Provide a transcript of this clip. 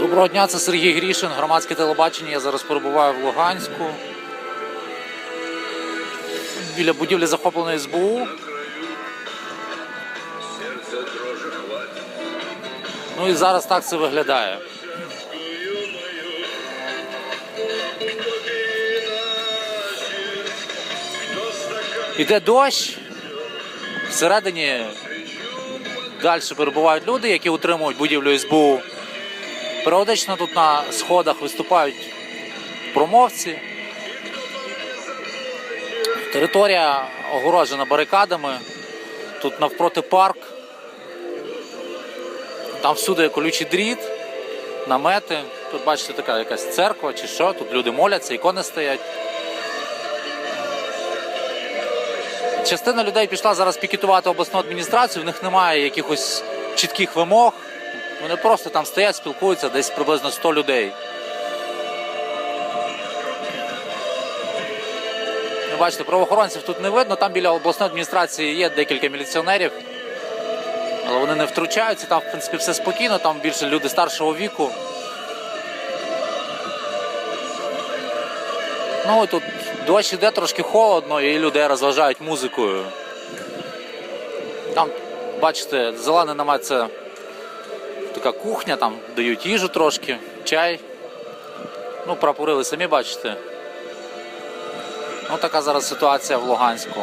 Доброго дня, це Сергій Грішин, громадське телебачення. Я зараз перебуваю в Луганську. Біля будівлі захопленої СБУ. Ну і зараз так це виглядає. Іде дощ. Всередині далі перебувають люди, які утримують будівлю СБУ. Періодично тут на сходах виступають промовці. Територія огороджена барикадами. Тут навпроти парк. Там всюди колючий дріт, намети. Тут бачите, така якась церква чи що. Тут люди моляться, ікони стоять. Частина людей пішла зараз пікетувати обласну адміністрацію, в них немає якихось чітких вимог. Вони просто там стоять, спілкуються, десь приблизно 100 людей. Ну, Бачите, правоохоронців тут не видно. Там біля обласної адміністрації є декілька міліціонерів, але вони не втручаються. Там, в принципі, все спокійно, там більше люди старшого віку. Ну і тут дощ іде трошки холодно, і людей розважають музикою. Там, бачите, зелений намет це така кухня, там дають їжу трошки, чай. Ну, прапори ви самі бачите. Ну, така зараз ситуація в Луганську.